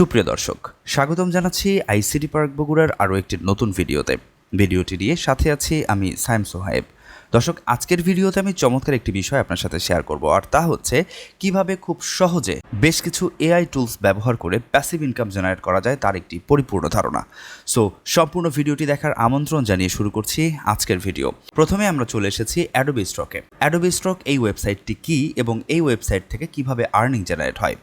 সুপ্রিয় দর্শক, স্বাগতম জানাচ্ছি আইসিডি পার্ক বগুড়ার আরও একটি নতুন ভিডিওতে। ভিডিওটি নিয়ে সাথে আছি আমি সাইম সোহায়েব। দর্শক, আজকের ভিডিওতে আমি চমৎকার একটি বিষয় আপনার সাথে শেয়ার করব, আর তা হচ্ছে কীভাবে খুব সহজে বেশ কিছু এআই টুলস ব্যবহার করে প্যাসিভ ইনকাম জেনারেট করা যায় তার একটি পরিপূর্ণ ধারণা। সো সম্পূর্ণ ভিডিওটি দেখার আমন্ত্রণ জানিয়ে শুরু করছি আজকের ভিডিও। প্রথমে আমরা চলে এসেছি অ্যাডোবি স্টকে অ্যাডোবি স্টক এই ওয়েবসাইটটি কি এবং এই ওয়েবসাইট থেকে কীভাবে আর্নিং জেনারেট হয়?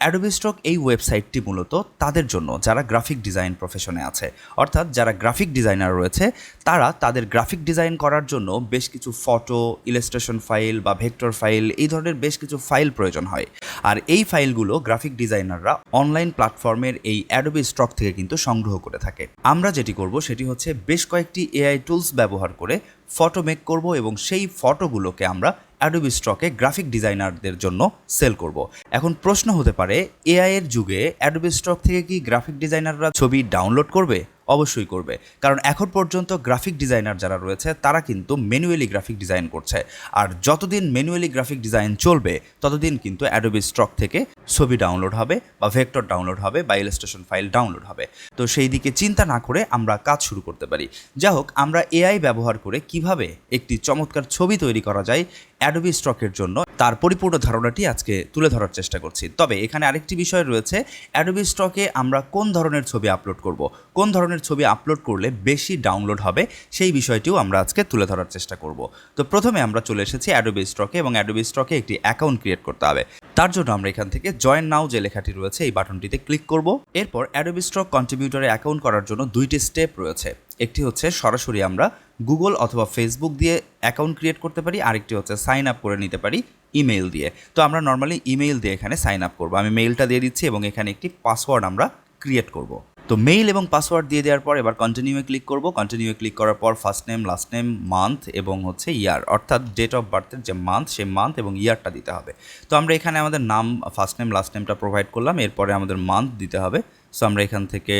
অ্যাডোবি স্টক এই ওয়েবসাইটটি মূলত তাদের জন্য, যারা গ্রাফিক ডিজাইন প্রফেশনে আছে। অর্থাৎ যারা গ্রাফিক ডিজাইনার রয়েছে, তারা তাদের গ্রাফিক ডিজাইন করার জন্য বেশ কিছু ফটো ইলাস্ট্রেশন ফাইল বা ভেক্টর ফাইল এই ধরনের বেশ কিছু ফাইল প্রয়োজন হয়। আর এই ফাইলগুলো গ্রাফিক ডিজাইনাররা অনলাইন প্ল্যাটফর্মের এই অ্যাডোবি স্টক থেকে কিন্তু সংগ্রহ করে থাকে। আমরা যেটি করব সেটি হচ্ছে বেশ কয়েকটি এআই টুলস ব্যবহার করে ফটো মেক করব এবং সেই ফটোগুলোকে আমরা অ্যাডোবি স্টকে গ্রাফিক ডিজাইনারদের জন্য সেল করব। এখন প্রশ্ন হতে পারে এআই এর যুগে অ্যাডোবি স্টক থেকে কি গ্রাফিক ডিজাইনাররা ছবি ডাউনলোড করবে? অবশ্যই করবে। কারণ এখন পর্যন্ত গ্রাফিক ডিজাইনার যারা রয়েছে, তারা কিন্তু ম্যানুয়ালি গ্রাফিক ডিজাইন করছে। আর যতদিন ম্যানুয়ালি গ্রাফিক ডিজাইন চলবে, ততদিন কিন্তু অ্যাডোবি স্টক থেকে ছবি ডাউনলোড হবে বা ভেক্টর ডাউনলোড হবে বা ইলাস্ট্রেশন ফাইল ডাউনলোড হবে। তো সেই দিকে চিন্তা না করে আমরা কাজ শুরু করতে পারি। যা হোক, আমরা এআই ব্যবহার করে কীভাবে একটি চমৎকার ছবি তৈরি করা যায় অ্যাডোবি স্টকের জন্য তার পরিপূর্ণ ধারণাটি আজকে তুলে ধরার চেষ্টা করছি। তবে এখানে আরেকটি বিষয় রয়েছে অ্যাডোবি স্টকে আমরা কোন ধরনের ছবি আপলোড করব? কোন ধরনের ছবি আপলোড করলে বেশি ডাউনলোড হবে? সেই বিষয়টিও আমরা আজকে তুলে ধরার চেষ্টা করব। তো প্রথমে আমরা চলে এসেছি অ্যাডোবি স্টকে এবং অ্যাডোবি স্টকে একটি অ্যাকাউন্ট ক্রিয়েট করতে হবে। তার জন্য আমরা এখান থেকে জয়েন নাও যে লেখাটি রয়েছে, এই বাটনটিতে ক্লিক করব। এরপর অ্যাডোবি স্টক কন্ট্রিবিউটারে অ্যাকাউন্ট করার জন্য দুইটি স্টেপ রয়েছে। একটি হচ্ছে সরাসরি আমরা গুগল অথবা ফেসবুক দিয়ে অ্যাকাউন্ট ক্রিয়েট করতে পারি, আরেকটি হচ্ছে সাইন আপ করে নিতে পারি ইমেইল দিয়ে। তো আমরা নর্মালি ইমেইল দিয়ে এখানে সাইন আপ করব। আমি মেইলটা দিয়ে দিচ্ছি এবং এখানে একটি পাসওয়ার্ড আমরা ক্রিয়েট করব। তো মেইল এবং পাসওয়ার্ড দিয়ে দেওয়ার পর এবার কন্টিনিউয়ে ক্লিক করব। কন্টিনিউয়ে ক্লিক করার পর first name last name month এবং হচ্ছে ইয়ার অর্থাৎ ডেট অফ বার্থের যে মান্থ সেই মান্থ এবং ইয়ারটা দিতে হবে। তো আমরা এখানে আমাদের নাম ফার্স্ট নেম লাস্ট নেমটা প্রোভাইড করলাম। এরপরে আমাদের মান্থ দিতে হবে। সো আমরা এখান থেকে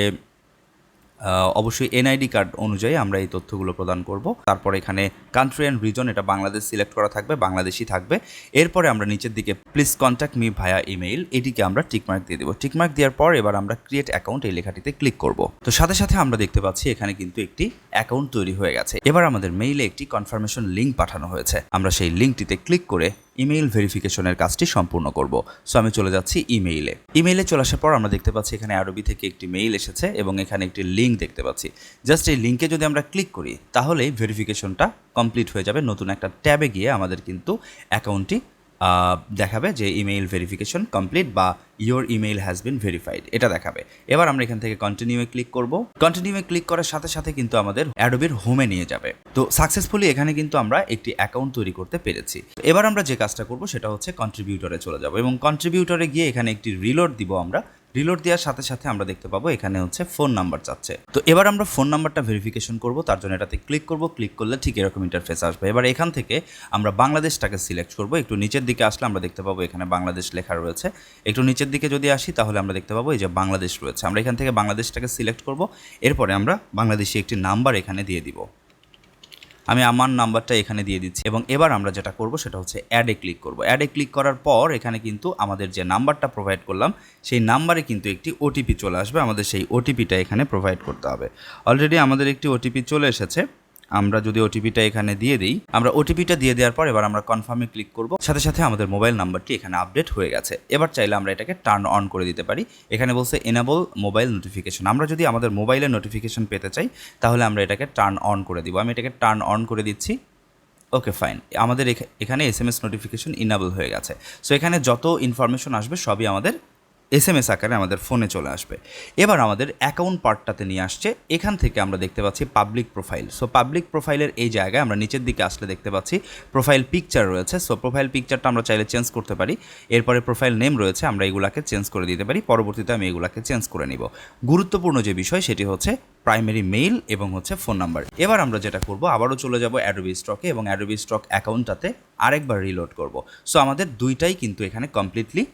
অবশ্যই এনআইডি কার্ড অনুযায়ী আমরা এই তথ্যগুলো প্রদান করব। তারপর এখানে কান্ট্রি অ্যান্ড রিজন এটা বাংলাদেশ সিলেক্ট করা থাকবে বাংলাদেশি থাকবে। এরপরে আমরা নিচের দিকে please contact me via email এটিকে আমরা টিকমার্ক দিয়ে দেবো। টিকমার্ক দেওয়ার পর এবার আমরা ক্রিয়েট অ্যাকাউন্ট এই লেখাটিতে ক্লিক করব। তো সাথে সাথে আমরা দেখতে পাচ্ছি এখানে কিন্তু একটি অ্যাকাউন্ট তৈরি হয়ে গেছে। এবার আমাদের মেইলে একটি কনফার্মেশন লিঙ্ক পাঠানো হয়েছে। আমরা সেই লিঙ্কটিতে ক্লিক করে ইমেইল ভেরিফিকেশনের কাজটি সম্পূর্ণ করব। সো আমি চলে যাচ্ছি ইমেইলে ইমেইলে চলে আসার পর আমরা দেখতে পাচ্ছি এখানে আরবি থেকে একটি মেইল এসেছে এবং এখানে একটি লিঙ্ক দেখতে পাচ্ছি। জাস্ট এই লিঙ্কে যদি আমরা ক্লিক করি তাহলেই ভেরিফিকেশনটা কমপ্লিট হয়ে যাবে। নতুন একটা ট্যাবে গিয়ে আমাদের কিন্তু অ্যাকাউন্টটি দেখাবে যে ইমেইল ভেরিফিকেশন কমপ্লিট বা your email has been verified এটা দেখাবে। এবার আমরা এখান থেকে কন্টিনিউয়ে ক্লিক করব। কন্টিনিউয়ে ক্লিক করার সাথে সাথে কিন্তু আমাদের অ্যাডোবির হোমে নিয়ে যাবে। তো সাকসেসফুলি এখানে কিন্তু আমরা একটি অ্যাকাউন্ট তৈরি করতে পেরেছি। এবার আমরা যে কাজটা করব সেটা হচ্ছে কন্ট্রিবিউটরে চলে যাব এবং কন্ট্রিবিউটরে গিয়ে এখানে একটি রিলোড দিব আমরা। রিলোড দেওয়ার সাথে সাথে আমরা দেখতে পাবো এখানে হচ্ছে ফোন নাম্বার চাচ্ছে। তো এবার আমরা ফোন নাম্বারটা ভেরিফিকেশন করব, তার জন্য এটাতে ক্লিক করব ক্লিক করলে ঠিক এরকম ইন্টারফেস আসবে। এবার এখান থেকে আমরা বাংলাদেশটাকে সিলেক্ট করব, একটু নিচের দিকে আসলে আমরা দেখতে পাবো এখানে বাংলাদেশ লেখা রয়েছে। একটু নিচের দিকে যদি আসি, তাহলে আমরা দেখতে পাবো এই যে বাংলাদেশ রয়েছে। আমরা এখান থেকে বাংলাদেশটাকে সিলেক্ট করব, এরপরে আমরা বাংলাদেশি একটি নাম্বার এখানে দিয়ে দিব। আমি আমার নাম্বারটা এখানে দিয়ে দিচ্ছি এবং এবার আমরা যেটা করব সেটা হচ্ছে অ্যাডে ক্লিক করব। অ্যাডে ক্লিক করার পর এখানে কিন্তু আমাদের যে নাম্বারটা প্রোভাইড করলাম, সেই নাম্বারে কিন্তু একটি ওটিপি চলে আসবে। আমাদের সেই ওটিপিটা এখানে প্রোভাইড করতে হবে। অলরেডি আমাদের একটি ওটিপি চলে এসেছে। আমরা যদি ওটিপিটা এখানে দিয়ে দিই, আমরা ওটিপিটা দিয়ে দেওয়ার পর এবার আমরা কনফার্মে ক্লিক করব। সাথে সাথে আমাদের মোবাইল নাম্বারটি এখানে আপডেট হয়ে গেছে। এবার চাইলে আমরা এটাকে টার্ন অন করে দিতে পারি। এখানে বলছে এনাবল মোবাইল নোটিফিকেশন আমরা যদি আমাদের মোবাইলে নোটিফিকেশন পেতে চাই, তাহলে আমরা এটাকে টার্ন অন করে দিব। আমি এটাকে টার্ন অন করে দিচ্ছি। ওকে ফাইন আমাদের এখানে S M S notification enable হয়ে গেছে। সো এখানে যত ইনফরমেশন আসবে, সবই আমাদের এস এম এস আকারে আমাদের ফোনে চলে আসবে। এবার আমাদের অ্যাকাউন্ট পার্টটাতে নিয়ে আসছে। এখান থেকে আমরা দেখতে পাচ্ছি পাবলিক প্রোফাইল সো পাবলিক প্রোফাইলের এই জায়গায় আমরা নিচের দিকে আসলে দেখতে পাচ্ছি প্রোফাইল পিকচার রয়েছে। সো প্রোফাইল পিকচারটা আমরা চাইলে চেঞ্জ করতে পারি। এরপরে প্রোফাইল নেম রয়েছে, আমরা এগুলাকে চেঞ্জ করে দিতে পারি। পরবর্তীতে আমি এগুলাকে চেঞ্জ করে নিব। গুরুত্বপূর্ণ যে বিষয়, সেটি হচ্ছে প্রাইমারি মেইল এবং হচ্ছে ফোন নাম্বার এবার আমরা যেটা করব, আবারও চলে যাব অ্যাডোবি স্টকে এবং অ্যাডোবি স্টক অ্যাকাউন্টটাতে আরেকবার রিলোড করব। সো আমাদের দুইটাই কিন্তু এখানে কমপ্লিটলি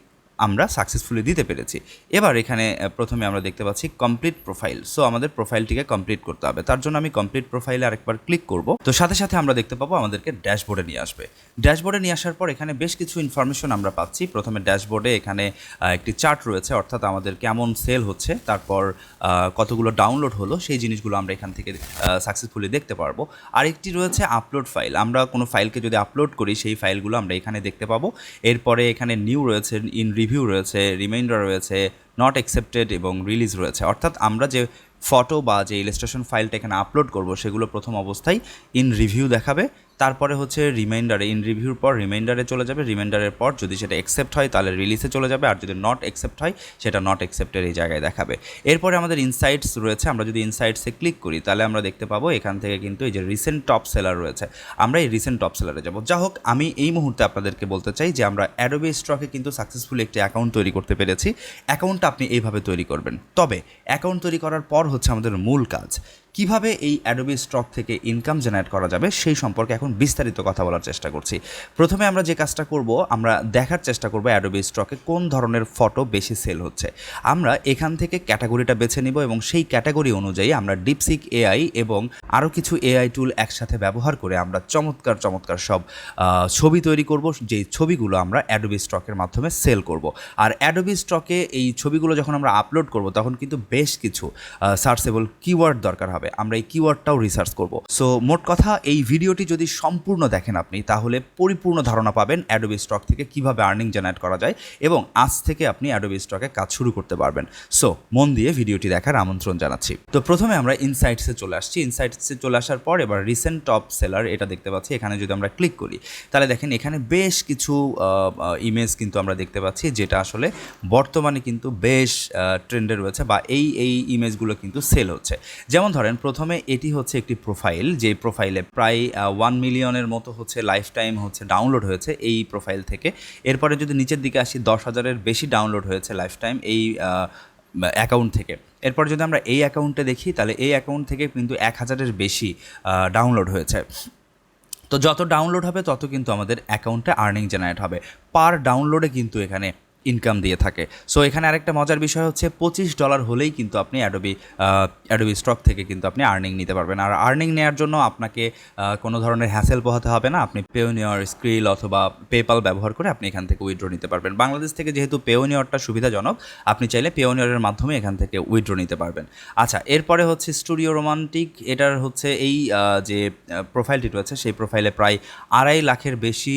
আমরা সাকসেসফুলি দিতে পেরেছি। এবার এখানে প্রথমে আমরা দেখতে পাচ্ছি কমপ্লিট প্রোফাইল সো আমাদের প্রোফাইলটিকে কমপ্লিট করতে হবে। তার জন্য আমি কমপ্লিট প্রোফাইলে আরেকবার ক্লিক করব। তো সাথে সাথে আমরা দেখতে পাবো আমাদেরকে ড্যাশবোর্ডে নিয়ে আসবে। ড্যাশবোর্ডে নিয়ে আসার পর এখানে বেশ কিছু ইনফরমেশন আমরা পাচ্ছি। প্রথমে ড্যাশবোর্ডে এখানে একটি চার্ট রয়েছে, অর্থাৎ আমাদের কেমন সেল হচ্ছে। তারপর কতগুলো ডাউনলোড হলো, সেই জিনিসগুলো আমরা এখান থেকে সাকসেসফুলি দেখতে পারব। আরেকটি রয়েছে আপলোড ফাইল আমরা কোনো ফাইলকে যদি আপলোড করি, সেই ফাইলগুলো আমরা এখানে দেখতে পাবো। এরপরে এখানে নিউ রয়েছে ইন রিভিউ রয়েছে রিমাইন্ডার রয়েছে নট অ্যাকসেপ্টেড এবং রিলিজ রয়েছে। অর্থাৎ আমরা যে ফটো বা যে ইলাস্ট্রেশন ফাইলটা এখানে আপলোড করব, সেগুলো প্রথম অবস্থায় ইন রিভিউ দেখাবে। তারপরে হচ্ছে রিমাইন্ডারে ইন রিভিউর পর রিমাইন্ডারে চলে যাবে। রিমাইন্ডারের পর যদি সেটা অ্যাকসেপ্ট হয়, তাহলে রিলিজে চলে যাবে। আর যদি নট অ্যাকসেপ্ট হয়, সেটা নট অ্যাকসেপ্টের এই জায়গায় দেখাবে। এরপরে আমাদের ইনসাইটস রয়েছে। আমরা যদি ইনসাইটসে ক্লিক করি, তাহলে আমরা দেখতে পাবো এখান থেকে কিন্তু এই যে রিসেন্ট টপ সেলার রয়েছে। আমরা এই রিসেন্ট টপ সেলারে যাব। যা হোক, আমি এই মুহূর্তে আপনাদেরকে বলতে চাই যে আমরা অ্যাডোবি স্টকে কিন্তু সাকসেসফুলি একটি অ্যাকাউন্ট তৈরি করতে পেরেছি। অ্যাকাউন্টটা আপনি এইভাবে তৈরি করবেন। তবে অ্যাকাউন্ট তৈরি করার পর হচ্ছে আমাদের মূল কাজ। কীভাবে এই অ্যাডোবি স্টক থেকে ইনকাম জেনারেট করা যাবে সেই সম্পর্কে এখন বিস্তারিত কথা বলার চেষ্টা করছি। প্রথমে আমরা যে কাজটা করব, আমরা দেখার চেষ্টা করব অ্যাডোবি স্টকে কোন ধরনের ফটো বেশি সেল হচ্ছে। আমরা এখান থেকে ক্যাটাগরিটা বেছে নিব এবং সেই ক্যাটাগরি অনুযায়ী আমরা ডিপসিক এআই এবং আরও কিছু এআই টুল একসাথে ব্যবহার করে আমরা চমৎকার চমৎকার সব ছবি তৈরি করব, যেই ছবিগুলো আমরা অ্যাডোবি স্টকের মাধ্যমে সেল করব। আর অ্যাডোবি স্টকে এই ছবিগুলো যখন আমরা আপলোড করব, তখন কিন্তু বেশ কিছু সার্চেবল কিওয়ার্ড দরকার হবে। আমরা এই কিওয়ার্ডটাও রিসার্চ করব। সো মোট কথা, এই ভিডিওটি যদি সম্পূর্ণ দেখেন আপনি, তাহলে পরিপূর্ণ ধারণা পাবেন অ্যাডোবি স্টক থেকে কীভাবে আর্নিং জেনারেট করা যায় এবং আজ থেকে আপনি অ্যাডোবি স্টকে কাজ শুরু করতে পারবেন। সো মন দিয়ে ভিডিওটি দেখার আমন্ত্রণ জানাচ্ছি। তো প্রথমে আমরা ইনসাইটসে চলে আসছি। ইনসাইটসে চলে আসার পর এবার রিসেন্ট টপ সেলার এটা দেখতে পাচ্ছি। এখানে যদি আমরা ক্লিক করি, তাহলে দেখেন এখানে বেশ কিছু ইমেজ কিন্তু আমরা দেখতে পাচ্ছি, যেটা আসলে বর্তমানে কিন্তু বেশ ট্রেন্ডে রয়েছে বা এই এই ইমেজগুলো কিন্তু সেল হচ্ছে। যেমন ধরেন প্রথমে এটি হচ্ছে একটি প্রোফাইল যে প্রোফাইলে প্রায় ওয়ান মিলিয়নের মতো হচ্ছে লাইফ টাইম হচ্ছে ডাউনলোড হয়েছে এই প্রোফাইল থেকে। এরপরে যদি নিচের দিকে আসি, দশ হাজারের বেশি ডাউনলোড হয়েছে লাইফ টাইম এই অ্যাকাউন্ট থেকে। এরপর যদি আমরা এই অ্যাকাউন্টে দেখি, তাহলে এই অ্যাকাউন্ট থেকে কিন্তু এক হাজারের বেশি ডাউনলোড হয়েছে। তো যত ডাউনলোড হবে, তত কিন্তু আমাদের অ্যাকাউন্টে আর্নিং জেনারেট হবে। পার ডাউনলোডে কিন্তু এখানে ইনকাম দিয়ে থাকে। সো এখানে আরেকটা মজার বিষয় হচ্ছে পঁচিশ ডলার হলেই কিন্তু আপনি অ্যাডোবি অ্যাডোবি স্টক থেকে কিন্তু আপনি আর্নিং নিতে পারবেন। আর আর্নিং নেওয়ার জন্য আপনাকে কোনো ধরনের হ্যাসেল পোহাতে হবে না। আপনি পেওনিয়র স্ক্রিল অথবা পেপাল ব্যবহার করে আপনি এখান থেকে উইথড্র নিতে পারবেন। বাংলাদেশ থেকে যেহেতু পেওনিয়রটা সুবিধাজনক, আপনি চাইলে পেওনিয়রের মাধ্যমে এখান থেকে উইথড্র নিতে পারবেন। আচ্ছা এরপরে হচ্ছে স্টুডিও রোমান্টিক এটার হচ্ছে এই যে প্রোফাইলটি রয়েছে, সেই প্রোফাইলে প্রায় আড়াই লাখের বেশি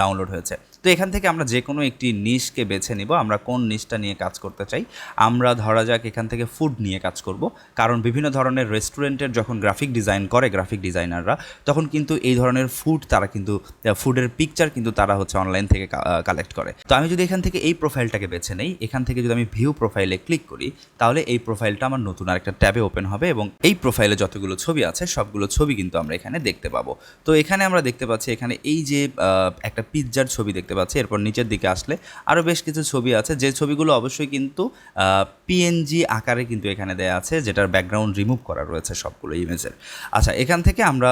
ডাউনলোড হয়েছে। তো এখান থেকে আমরা যে কোনো একটি নিশকে বেছে নিব, আমরা কোন নিশটা নিয়ে কাজ করতে চাই, আমরা ধরা যাক এখান থেকে ফুড নিয়ে কাজ করব। কারণ বিভিন্ন ধরনের রেস্টুরেন্টের যখন গ্রাফিক ডিজাইন করে গ্রাফিক ডিজাইনাররা তখন কিন্তু এই ধরনের ফুড তারা কিন্তু ফুডের পিকচার কিন্তু তারা হচ্ছে অনলাইন থেকে কালেক্ট করে। তো আমি যদি এখান থেকে এই প্রোফাইলটাকে বেছে নেই, এখান থেকে যদি আমি ভিউ প্রোফাইলে ক্লিক করি, তাহলে এই প্রোফাইলটা আমার নতুন আরেকটা ট্যাবে ওপেন হবে এবং এই প্রোফাইলে যতগুলো ছবি আছে, সবগুলো ছবি কিন্তু আমরা এখানে দেখতে পাবো। তো এখানে আমরা দেখতে পাচ্ছি, এখানে এই যে একটা পিৎজার ছবি দেখতে পাচ্ছি। এরপর নিচের দিকে আসলে আরও বেশ কিছু ছবি আছে। যে ছবিগুলো অবশ্যই কিন্তু পিএনজি আকারে কিন্তু এখানে দেয়া আছে, যেটার ব্যাকগ্রাউন্ড রিমুভ করা রয়েছে সবগুলো ইমেজের। আচ্ছা এখান থেকে আমরা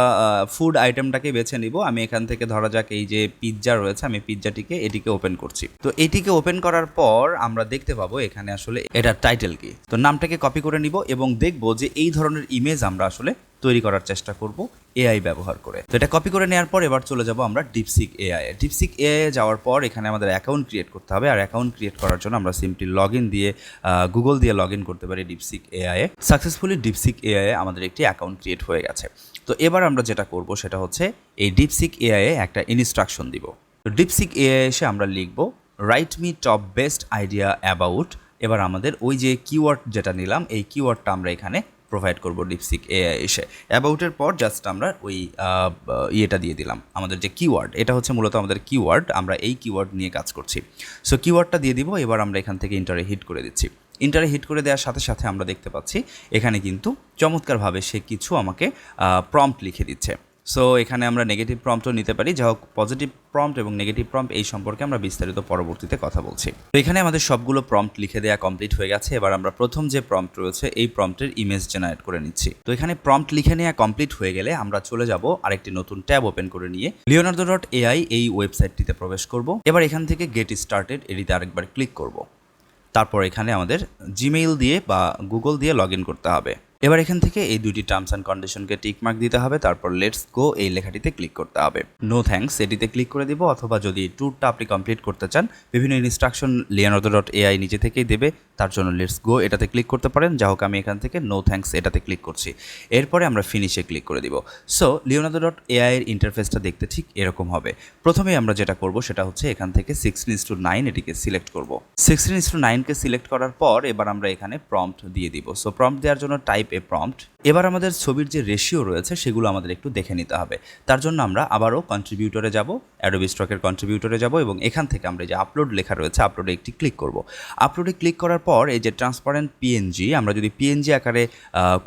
ফুড আইটেমটাকে বেছে নিব। আমি এখান থেকে ধরা যাক এই যে পিৎজা রয়েছে, আমি পিৎজাটিকে এটিকে ওপেন করছি। তো এটিকে ওপেন করার পর আমরা দেখতে পাবো এখানে আসলে এটার টাইটেল কি। তো নামটাকে কপি করে নিব এবং দেখব যে এই ধরনের ইমেজ আমরা আসলে তৈরি করার চেষ্টা করব এআই ব্যবহার করে। তো এটা কপি করে নেওয়ার পর এবার চলে যাব আমরা ডিপসিক এআই ডিপসিক এআই যাওয়ার পর এখানে আমাদের অ্যাকাউন্ট ক্রিয়েট করতে হবে। আর অ্যাকাউন্ট ক্রিয়েট করার জন্য আমরা সিম্পলি লগ ইন দিয়ে গুগল দিয়ে লগ ইন করতে পারি DeepSeek AI successfully DeepSeek AI আমাদের একটি অ্যাকাউন্ট ক্রিয়েট হয়ে গেছে। তো এবার আমরা যেটা করব সেটা হচ্ছে এই ডিপসিক এআই একটা ইনস্ট্রাকশন দিব। তো ডিপসিক এআই এসে আমরা লিখব write me top best idea about এবার আমাদের ওই যে কিওয়ার্ড যেটা নিলাম, এই কিওয়ার্ডটা আমরা এখানে প্রোভাইড করব ডিপসিক এআই এসে। অ্যাবাউটের পর জাস্ট আমরা ওই ইয়েটা দিয়ে দিলাম, আমাদের যে কিওয়ার্ড এটা হচ্ছে মূলত আমাদের কিওয়ার্ড আমরা এই কিওয়ার্ড নিয়ে কাজ করছি। সো কিওয়ার্ডটা দিয়ে দিব, এবার আমরা এখান থেকে ইন্টারে হিট করে দিচ্ছি। ইন্টারে হিট করে দেওয়ার সাথে সাথে আমরা দেখতে পাচ্ছি, এখানে কিন্তু চমৎকারভাবে সে কিছু আমাকে প্রম্পট লিখে দিচ্ছে। সো এখানে আমরা নেগেটিভ প্রম্পটও নিতে পারি। যা হোক পজিটিভ প্রম্পট এবং নেগেটিভ প্রম্পট এই সম্পর্কে আমরা বিস্তারিত পরবর্তীতে কথা বলছি। তো এখানে আমাদের সবগুলো প্রম্পট লিখে দেওয়া কমপ্লিট হয়ে গেছে। এবার আমরা প্রথম যে প্রম্পট রয়েছে, এই প্রম্পটের ইমেজ জেনারেট করে নিচ্ছি। তো এখানে প্রম্পট লিখে নেওয়া কমপ্লিট হয়ে গেলে আমরা চলে যাব আরেকটি নতুন ট্যাব ওপেন করে নিয়ে। লিওনার্দো ডট এআই এই ওয়েবসাইটটিতে প্রবেশ করব। এবার এখান থেকে গেট স্টার্টেড এটিতে আরেকবার ক্লিক করব। তারপর এখানে আমাদের জিমেইল দিয়ে বা গুগল দিয়ে লগ করতে হবে। এবার এখান থেকে এই দুটি টার্মস অ্যান্ড কন্ডিশনকে টিকমার্ক দিতে হবে, তারপর লেটস গো এই লেখাটিতে ক্লিক করতে হবে। নো থ্যাঙ্কস এটিতে ক্লিক করে দিব, অথবা যদি ট্যুরটা আপনি কমপ্লিট করতে চান, বিভিন্ন ইনস্ট্রাকশন লিয়ানোদো ডট এআই নিজে থেকেই দেবে তার জন্য লেটস গো এটাতে ক্লিক করতে পারেন। যা হোক, আমি এখান থেকে নো থ্যাঙ্কস এটাতে ক্লিক করছি। এরপরে আমরা ফিনিশে ক্লিক করে দিব। সো লিওনাদো ডট এআই এর ইন্টারফেসটা দেখতে ঠিক এরকম হবে। প্রথমে আমরা যেটা করব, সেটা হচ্ছে এখান থেকে সিক্সটিন ইস টু নাইন এটিকে সিলেক্ট করব। সিক্সটিন ইস টু নাইনকে সিলেক্ট করার পর এবার আমরা এখানে প্রম্পট দিয়ে দিব। সো প্রম্পট দেওয়ার জন্য টাইপ এ প্রম্পট এবার আমাদের ছবির যে রেশিও রয়েছে, সেগুলো আমাদের একটু দেখে নিতে হবে। তার জন্য আমরা আবারও কন্ট্রিবিউটরে যাব অ্যাডোবি স্টকের কন্ট্রিবিউটরে যাব এবং এখান থেকে আমরা যে আপলোড লেখা রয়েছে আপলোডে একটি ক্লিক করব। আপলোডে ক্লিক করার পর এই যে ট্রান্সপারেন্ট পিএনজি আমরা যদি পিএনজি আকারে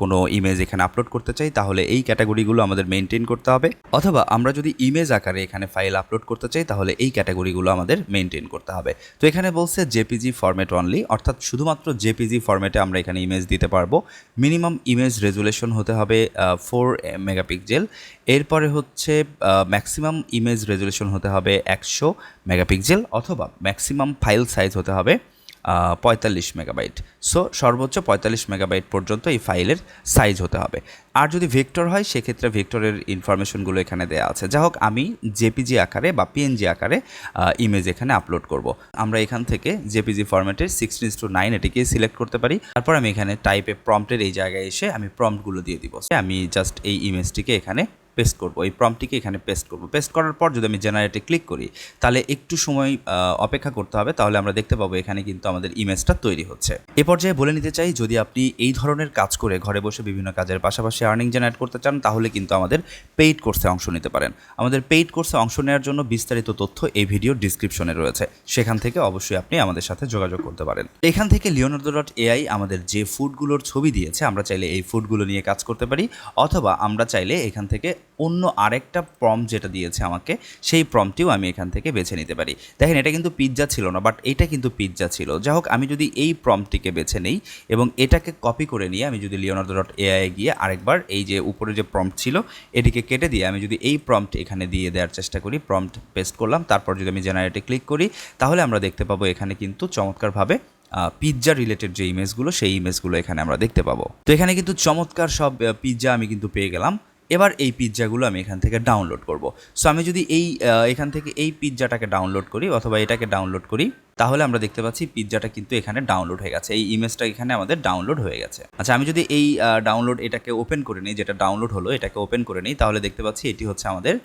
কোনো ইমেজ এখানে আপলোড করতে চাই, তাহলে এই ক্যাটাগরিগুলো আমাদের মেনটেন করতে হবে। অথবা আমরা যদি ইমেজ আকারে এখানে ফাইল আপলোড করতে চাই, তাহলে এই ক্যাটাগরিগুলো আমাদের মেনটেন করতে হবে। তো এখানে বলছে জেপিজি ফরম্যাট অনলি অর্থাৎ শুধুমাত্র জেপিজি ফরম্যাটে আমরা এখানে ইমেজ দিতে পারব। মিনিমাম ইমেজ রেজুলেশন হতে হবে ফোর মেগাপিক্সেল এরপরে হচ্ছে ম্যাক্সিমাম ইমেজ রেজুলেশন হতে হবে একশো মেগাপিক্সেল অথবা ম্যাক্সিমাম ফাইল সাইজ হতে হবে পঁয়তাল্লিশ মেগাবাইট। সো সর্বোচ্চ পঁয়তাল্লিশ মেগাবাইট পর্যন্ত এই ফাইলের সাইজ হতে হবে। আর যদি ভেক্টর হয়, সেক্ষেত্রে ভেক্টরের ইনফরমেশনগুলো এখানে দেওয়া আছে। যা হোক, আমি জেপিজি আকারে বা পিএনজি আকারে ইমেজ এখানে আপলোড করব। আমরা এখান থেকে জেপিজি ফরম্যাটের সিক্সটিন টু নাইন এটিকে সিলেক্ট করতে পারি। তারপর আমি এখানে টাইপে প্রম্পটের এই জায়গায় এসে আমি প্রম্পটগুলো দিয়ে দিব। আমি জাস্ট এই ইমেজটিকে এখানে পেস্ট করব, এই প্রম্পটিকে এখানে পেস্ট করব। পেস্ট করার পর যদি আমি জেনারেটে ক্লিক করি, তাহলে একটু সময় অপেক্ষা করতে হবে, তাহলে আমরা দেখতে পাবো এখানে কিন্তু আমাদের ইমেজটা তৈরি হচ্ছে। এ পর্যায়ে বলে নিতে চাই, যদি আপনি এই ধরনের কাজ করে ঘরে বসে বিভিন্ন কাজের পাশাপাশি আর্নিং জেনারেট করতে চান, তাহলে কিন্তু আমাদের পেইড কোর্সে অংশ নিতে পারেন। আমাদের পেইড কোর্সে অংশ নেওয়ার জন্য বিস্তারিত তথ্য এই ভিডিও ডিসক্রিপশনে রয়েছে। সেখান থেকে অবশ্যই আপনি আমাদের সাথে যোগাযোগ করতে পারেন। এখান থেকে লিওনার্দো ডট এআই আমাদের যে ফুডগুলোর ছবি দিয়েছে, আমরা চাইলে এই ফুডগুলো নিয়ে কাজ করতে পারি, অথবা আমরা চাইলে এখান থেকে অন্য আরেকটা প্রম যেটা দিয়েছে আমাকে, সেই প্রমটিও আমি এখান থেকে বেছে নিতে পারি। দেখেন, এটা কিন্তু পিৎজা ছিল না বাট এটা কিন্তু পিৎজা ছিল। যাই হোক, আমি যদি এই প্রমটিকে বেছে নেই এবং এটাকে কপি করে নিয়ে আমি যদি লিওনার্দো ডট এআই গিয়ে আরেকবার এই যে উপরে যে প্রম্পট ছিল, এটিকে কেটে দিয়ে আমি যদি এই প্রম্পট এখানে দিয়ে দেওয়ার চেষ্টা করি প্রম্পট পেস্ট করলাম, তারপর যদি আমি জেনারেটে ক্লিক করি, তাহলে আমরা দেখতে পাবো এখানে কিন্তু চমৎকারভাবে পিৎজা রিলেটেড যে ইমেজগুলো সেই ইমেজগুলো এখানে আমরা দেখতে পাবো। তো এখানে কিন্তু চমৎকার সব পিৎজা আমি কিন্তু পেয়ে গেলাম। এবার এই পিৎজাগুলো আমি এখান থেকে ডাউনলোড করব। সো আমি যদি এই এখান থেকে এই পিৎজাটাকে ডাউনলোড করি অথবা এটাকে ডাউনলোড করি, তাহলে আমরা দেখতে পাচ্ছি পিৎজাটা কিন্তু এখানে ডাউনলোড হয়ে গেছে। এই ইমেজটা এখানে আমাদের ডাউনলোড হয়ে গেছে। আচ্ছা আমি যদি এই ডাউনলোড এটাকে ওপেন করে নিই, যেটা ডাউনলোড হলো, এটাকে ওপেন করে নিই, তাহলে দেখতে পাচ্ছি এটি হচ্ছে আমাদের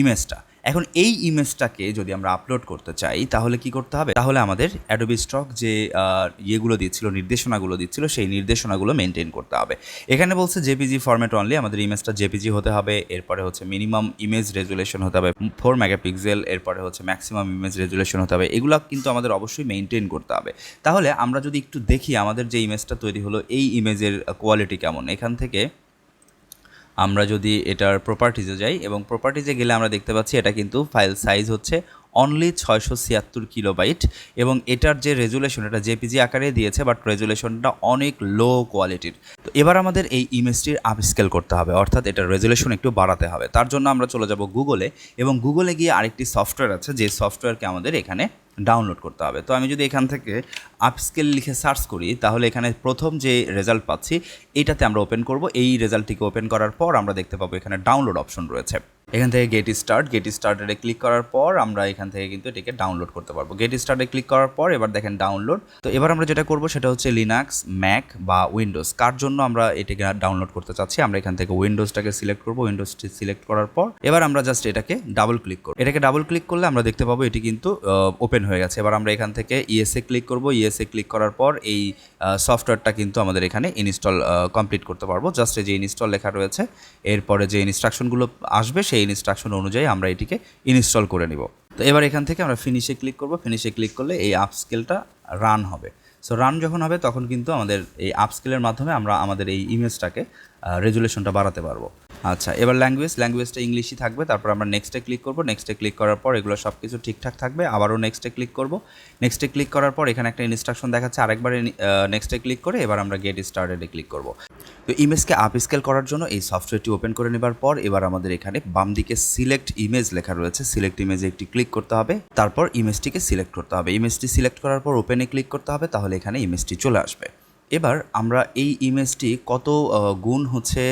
ইমেজটা এখন এই ইমেজটাকে যদি আমরা আপলোড করতে চাই, তাহলে কি করতে হবে? তাহলে আমাদের অ্যাডোবি স্টক যে ইয়েগুলো দিচ্ছিল, নির্দেশনাগুলো দিচ্ছিল, সেই নির্দেশনাগুলো মেনটেন করতে হবে। এখানে বলছে জেপিজি ফরম্যাট অনলি আমাদের ইমেজটা জেপিজি হতে হবে, এরপরে হচ্ছে মিনিমাম ইমেজ রেজুলেশন হতে হবে ফোর মেগাপিক্সেল এরপরে হচ্ছে ম্যাক্সিমাম ইমেজ রেজুলেশন হতে হবে, এগুলো কিন্তু আমাদের অবশ্যই মেনটেন করতে হবে। তাহলে আমরা যদি একটু দেখি আমাদের যে ইমেজটা তৈরি হলো, এই ইমেজের কোয়ালিটি কেমন? এখান থেকে আমরা যদি এটার প্রপার্টিজে যাই এবং প্রপার্টিজে গেলে আমরা দেখতে পাচ্ছি এটা কিন্তু ফাইল সাইজ হচ্ছে অনলি ছয়শো ছিয়াত্তর কিলোবাইট এবং এটার যে রেজুলেশন এটা জেপিজি আকারে দিয়েছে বাট রেজুলেশনটা অনেক লো কোয়ালিটির তো এবার আমাদের এই ইমেজটির আপস্কেল করতে হবে, অর্থাৎ এটার রেজুলেশন একটু বাড়াতে হবে। তার জন্য আমরা চলে যাব গুগলে এবং গুগলে গিয়ে আরেকটি সফটওয়্যার আছে, যে সফটওয়্যারকে আমাদের এখানে ডাউনলোড করতে হবে। তো আমি যদি এখান থেকে আপস্কেল লিখে সার্চ করি, তাহলে এখানে প্রথম যে রেজাল্ট পাচ্ছি, এটাতে আমরা ওপেন করব। এই রেজাল্টটিকে ওপেন করার পর আমরা দেখতে পাবো এখানে ডাউনলোড অপশন রয়েছে। এখান থেকে গেট স্টার্ট গেট স্টার্টারে ক্লিক করার পর আমরা এখান থেকে কিন্তু এটিকে ডাউনলোড করতে পারব। গেট স্টার্টে ক্লিক করার পর এবার দেখেন ডাউনলোড তো এবার আমরা যেটা করব সেটা হচ্ছে লিনাক্স ম্যাক বা উইন্ডোজ কার জন্য আমরা এটাকে ডাউনলোড করতে চাচ্ছি? আমরা এখান থেকে উইন্ডোজটাকে সিলেক্ট করব। উইন্ডোজটি সিলেক্ট করার পর এবার আমরা জাস্ট এটাকে ডাবল ক্লিক করব। এটাকে ডাবল ক্লিক করলে আমরা দেখতে পাবো এটি কিন্তু ওপেন হয়ে গেছে। এবার আমরা এখান থেকে ইএসএ ক্লিক করব। ইএসএ ক্লিক করার পর এই সফটওয়্যারটা কিন্তু আমাদের এখানে ইনস্টল কমপ্লিট করতে পারব। জাস্ট এই যে ইনস্টল লেখা রয়েছে, এরপরে যে ইনস্ট্রাকশনগুলো আসবে সেই ইনস্ট্রাকশন অনুযায়ী আমরা এটিকে ইনস্টল করে নিব। তো এবার এখান থেকে আমরা ফিনিশে ক্লিক করব। ফিনিশে ক্লিক করলে এই আপস্কেলটা রান হবে। সো রান যখন হবে, তখন কিন্তু আমাদের এই আপস্কেলের মাধ্যমে আমরা আমাদের এই ইমেজটাকে রেজুলেশনটা বাড়াতে পারব। আচ্ছা এবার ল্যাঙ্গুয়েজ ল্যাঙ্গুয়েজটা ইংলিশই থাকবে, তারপর আমরা নেক্সটে ক্লিক করব নেক্সটে ক্লিক করার পর এগুলো সব কিছু ঠিকঠাক থাকবে, আবারও নেক্সটে ক্লিক করব নেক্সটে ক্লিক করার পর এখানে একটা ইনস্ট্রাকশন দেখাচ্ছে, আরেকবার নেক্সটে ক্লিক করে এবার আমরা গেট স্টার্টেডে ক্লিক করব। তো ইমেজকে আপ স্কেল করার জন্য এই সফটওয়্যারটি ওপেন করে নেবার পর এবার আমাদের এখানে বাম দিকে সিলেক্ট ইমেজ লেখা রয়েছে সিলেক্ট ইমেজে একটি ক্লিক করতে হবে, তারপর ইমেজটিকে সিলেক্ট করতে হবে। ইমেজটি সিলেক্ট করার পর ওপেনে ক্লিক করতে হবে, তাহলে এখানে ইমেজটি চলে আসবে। এবার আমরা এই ইমেজটি কত গুণ হচ্ছে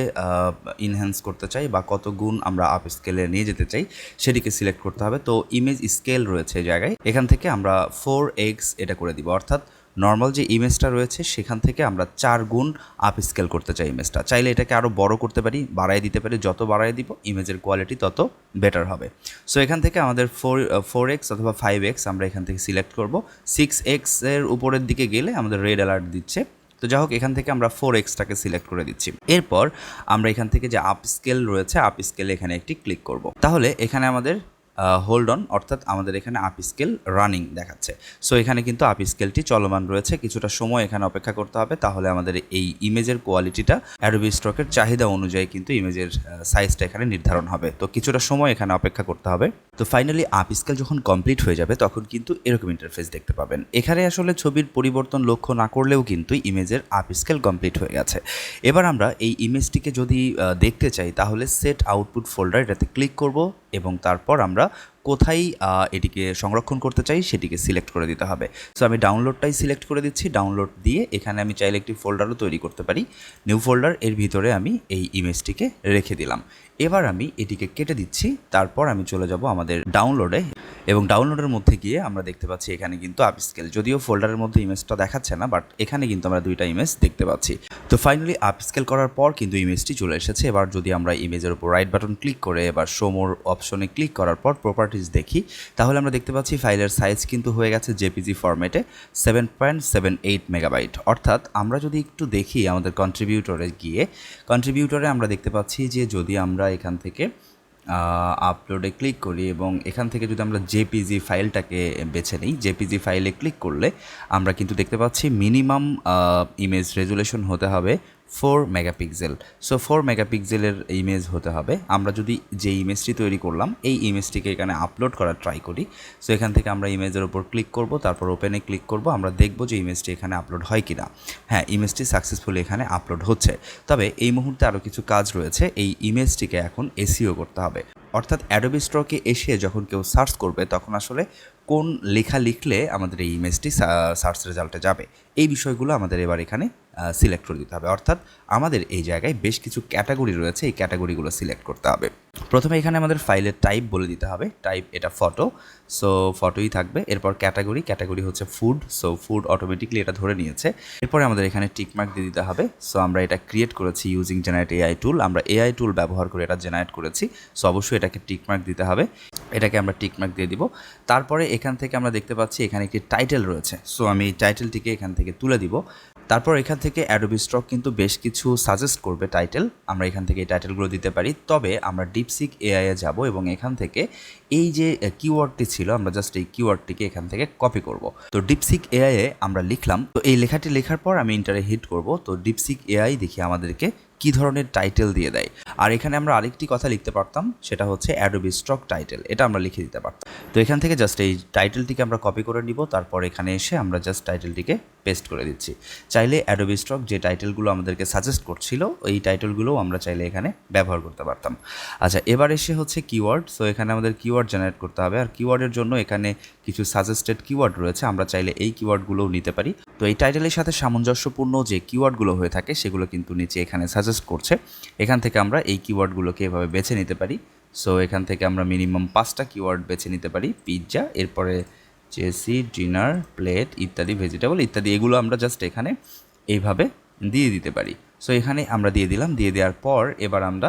ইনহ্যান্স করতে চাই বা কত গুণ আমরা আপ স্কেলে নিয়ে যেতে চাই সেটিকে সিলেক্ট করতে হবে। তো ইমেজ স্কেল রয়েছে জায়গায়। এখান থেকে আমরা ফোর এক্স এটা করে দিব। অর্থাৎ নর্মাল যে ইমেজটা রয়েছে সেখান থেকে আমরা চার গুণ আপ স্কেল করতে চাই ইমেজটা চাইলে এটাকে আরও বড় করতে পারি বাড়াই দিতে পারি, যত বাড়াই দিব ইমেজের কোয়ালিটি তত বেটার হবে। সো এখান থেকে আমাদের ফোর ফোর এক্স অথবা ফাইভ এক্স আমরা এখান থেকে সিলেক্ট করব। সিক্স এক্সের উপরের দিকে গেলে আমাদের রেড অ্যালার্ট দিচ্ছে। তো যাই হোক, এখান থেকে আমরা ফোর এক্সটাকে সিলেক্ট করে দিচ্ছি। এরপর আমরা এখান থেকে যে আপ স্কেল রয়েছে আপ স্কেলে এখানে একটি ক্লিক করব। তাহলে এখানে আমাদের হোল্ড অন অর্থাৎ আমাদের এখানে আপ স্কেল রানিং দেখাচ্ছে। সো এখানে কিন্তু আপ স্কেলটি চলমান রয়েছে, কিছুটা সময় এখানে অপেক্ষা করতে হবে, তাহলে আমাদের এই ইমেজের কোয়ালিটিটা অ্যাডোবি স্টকের চাহিদা অনুযায়ী কিন্তু ইমেজের সাইজটা এখানে নির্ধারণ হবে। তো কিছুটা সময় এখানে অপেক্ষা করতে হবে। তো ফাইনালি আপ স্কেল যখন কমপ্লিট হয়ে যাবে, তখন কিন্তু এরকম ইন্টারফেস দেখতে পাবেন। এখানে আসলে ছবির পরিবর্তন লক্ষ্য না করলেও কিন্তু ইমেজের আপ স্কেল কমপ্লিট হয়ে গেছে। এবার আমরা এই ইমেজটিকে যদি দেখতে চাই, তাহলে সেট আউটপুট ফোল্ডার এটাতে ক্লিক করব। এবং তারপর আমরা কোথায় এটিকে সংরক্ষণ করতে চাই সেটিকে সিলেক্ট করে দিতে হবে। সো আমি ডাউনলোডটাই সিলেক্ট করে দিচ্ছি। ডাউনলোড দিয়ে এখানে আমি চাইলে একটি ফোল্ডারও তৈরি করতে পারি। নিউ ফোল্ডার এর ভিতরে আমি এই ইমেজটিকে রেখে দিলাম। এবার আমি এটিকে কেটে দিচ্ছি। তারপর আমি চলে যাব আমাদের ডাউনলোডে এবং ডাউনলোডের মধ্যে গিয়ে আমরা দেখতে পাচ্ছি এখানে কিন্তু আপস্কেল যদিও ফোল্ডারের মধ্যে ইমেজটা দেখাচ্ছে না বাট এখানে কিন্তু আমরা দুইটা ইমেজ দেখতে পাচ্ছি। তো ফাইনালি আপস্কেল করার পর কিন্তু ইমেজটি চলে এসেছে। এবার যদি আমরা ইমেজের উপর রাইট বাটন ক্লিক করে এবার শোমোর অপশনে ক্লিক করার পর প্রপার্টিজ দেখি, তাহলে আমরা দেখতে পাচ্ছি ফাইলের সাইজ কিন্তু হয়ে গেছে জেপিজি ফরম্যাটে seven point seven eight megabyte অর্থাৎ আমরা যদি একটু দেখি আমাদের কন্ট্রিবিউটরে গিয়ে কন্ট্রিবিউটরে আমরা দেখতে পাচ্ছি যে যদি আমরা এখান থেকে আপলোডে ক্লিক করি এবং এখান থেকে যদি আমরা জেপিজি ফাইলটাকে বেছে নিই জেপিজি ফাইলে ক্লিক করলে আমরা কিন্তু দেখতে পাচ্ছি মিনিমাম ইমেজ রেজুলেশন হতে হবে ফোর মেগাপিক্সেল সো ফোর মেগাপিক্সেলের ইমেজ হতে হবে। আমরা যদি যে ইমেজটি তৈরি করলাম, এই ইমেজটিকে এখানে আপলোড করার ট্রাই করি। সো এখান থেকে আমরা ইমেজের ওপর ক্লিক করব, তারপর ওপেনে ক্লিক করব, আমরা দেখব যে ইমেজটি এখানে আপলোড হয় কিনা। হ্যাঁ ইমেজটি সাকসেসফুলি এখানে আপলোড হচ্ছে। তবে এই মুহূর্তে আরও কিছু কাজ রয়েছে। এই ইমেজটিকে এখন এসিও করতে হবে। অর্থাৎ অ্যাডোবি স্টকে এসে যখন কেউ সার্চ করবে, তখন আসলে কোন লেখা লিখলে আমাদের এই ইমেজটি সার্চ রেজাল্টে যাবে? এই বিষয়গুলো আমাদের এবার এখানে সিলেক্ট করে দিতে হবে। অর্থাৎ আমাদের এই জায়গায় বেশ কিছু ক্যাটাগরি রয়েছে, এই ক্যাটাগরিগুলো সিলেক্ট করতে হবে। প্রথমে এখানে আমাদের ফাইলের টাইপ বলে দিতে হবে। টাইপ এটা ফটো সো ফটোই থাকবে। এরপর ক্যাটাগরি ক্যাটাগরি হচ্ছে ফুড সো ফুড অটোমেটিকলি এটা ধরে নিয়েছে। এরপরে আমাদের এখানে টিকমার্ক দিয়ে দিতে হবে। সো আমরা এটা ক্রিয়েট করেছি ইউজিং জেনারেট এআই টুল আমরা এআই টুল ব্যবহার করে এটা জেনারেট করেছি। সো অবশ্যই এটাকে টিকমার্ক দিতে হবে। এটাকে আমরা টিকমার্ক দিয়ে দিব। তারপরে এখান থেকে আমরা দেখতে পাচ্ছি এখানে একটি টাইটেল রয়েছে। সো আমি টাইটেলটিকে এখান থেকে তুলে দিব। তারপর এখান থেকে অ্যাডোবি স্টক কিন্তু বেশ কিছু সাজেস্ট করবে টাইটেল আমরা এখান থেকে এই টাইটেলগুলো দিতে পারি। তবে আমরা ডিপসিক এআইয়ে যাব এবং এখান থেকে এই যে কিওয়ার্ডটি ছিল, আমরা জাস্ট এই কিওয়ার্ডটিকে এখান থেকে কপি করব। তো ডিপসিক এআইয়ে আমরা লিখলাম। তো এই লেখাটি লেখার পর আমি ইন্টারে হিট করব। তো ডিপসিক এআই দেখি আমাদেরকে কি ধরনের টাইটেল দিয়ে দেয়। আর এখানে আমরা আরেকটি কথা লিখতে পারতাম, সেটা হচ্ছে অ্যাডোবি স্টক টাইটেল এটা আমরা লিখে দিতে পারতাম। তো এখান থেকে জাস্ট এই টাইটেলটিকে আমরা কপি করে নিব, তারপর এখানে এসে আমরা জাস্ট টাইটেলটিকে পেস্ট করে দিচ্ছি। চাইলে অ্যাডোবি স্টক যে টাইটেলগুলো আমাদেরকে সাজেস্ট করছিল, ওই টাইটেলগুলোও আমরা চাইলে এখানে ব্যবহার করতে পারতাম। আচ্ছা এবার এসে হচ্ছে কিওয়ার্ড সো এখানে আমাদের কিওয়ার্ড জেনারেট করতে হবে। আর কিওয়ার্ডের জন্য এখানে কিছু সাজেস্টেড কিওয়ার্ড রয়েছে, আমরা চাইলে এই কিওয়ার্ডগুলোও নিতে পারি। তো এই টাইটেলের সাথে সামঞ্জস্যপূর্ণ যে কিওয়ার্ডগুলো হয়ে থাকে, সেগুলো কিন্তু নিচে এখানে সাজেস্ট করছে, এখান থেকে আমরা এই কিওয়ার্ডগুলোকে এভাবে বেছে নিতে পারি। সো এখান থেকে আমরা মিনিমাম পাঁচটা কিওয়ার্ড বেছে নিতে পারি পিৎজা এরপরে চেসি ডিনার প্লেট ইত্যাদি ভেজিটেবল ইত্যাদি, এগুলো আমরা জাস্ট এখানে এইভাবে দিয়ে দিতে পারি। সো এখানে আমরা দিয়ে দিলাম, দিয়ে দেওয়ার পর এবার আমরা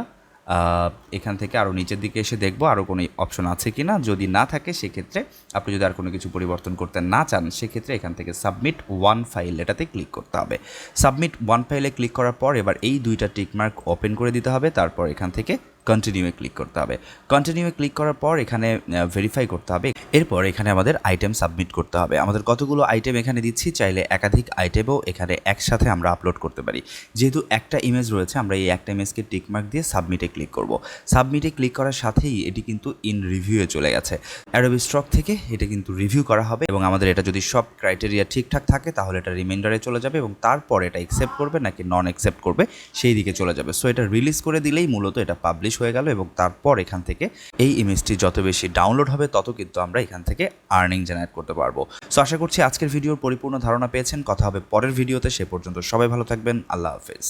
এখান থেকে আরও নিচের দিকে এসে দেখব আরও কোনো অপশন আছে কি না যদি না থাকে, সেক্ষেত্রে আপনি যদি আর কোনো কিছু পরিবর্তন করতে না চান, সেক্ষেত্রে এখান থেকে সাবমিট ওয়ান ফাইল এটাতে ক্লিক করতে হবে। সাবমিট ওয়ান ফাইলে ক্লিক করার পর এবার এই দুইটা টিকমার্ক ওপেন করে দিতে হবে। তারপর এখান থেকে কন্টিনিউয়ে ক্লিক করতে হবে। কন্টিনিউয়ে ক্লিক করার পর এখানে ভেরিফাই করতে হবে। এরপর এখানে আমাদের আইটেম সাবমিট করতে হবে। আমাদের কতগুলো আইটেম এখানে দিচ্ছি, চাইলে একাধিক আইটেমও এখানে একসাথে আমরা আপলোড করতে পারি। যেহেতু একটা ইমেজ রয়েছে, আমরা এই একটা ইমেজকে টিকমার্ক দিয়ে সাবমিটে ক্লিক করব। সাবমিটে ক্লিক করার সাথেই এটি কিন্তু ইন রিভিউয়ে চলে গেছে। অ্যাডোবি স্টক থেকে এটা কিন্তু রিভিউ করা হবে এবং আমাদের এটা যদি সব ক্রাইটেরিয়া ঠিকঠাক থাকে, তাহলে এটা রিমাইন্ডারে চলে যাবে এবং তারপর এটা অ্যাকসেপ্ট করবে নাকি নন অ্যাকসেপ্ট করবে, সেই দিকে চলে যাবে। সো এটা রিলিজ করে দিলেই মূলত এটা পাবলিশ হয়ে গেল এবং তারপর এখান থেকে এই ইমেজটি যত বেশি ডাউনলোড হবে, তত কিন্তু আমরা এখান থেকে আর্নিং জেনারেট করতে পারব। সো আশা করছি আজকের ভিডিওর পরিপূর্ণ ধারণা পেয়েছেন। কথা হবে পরের ভিডিওতে সে পর্যন্ত সবাই ভালো থাকবেন। আল্লাহ হাফেজ।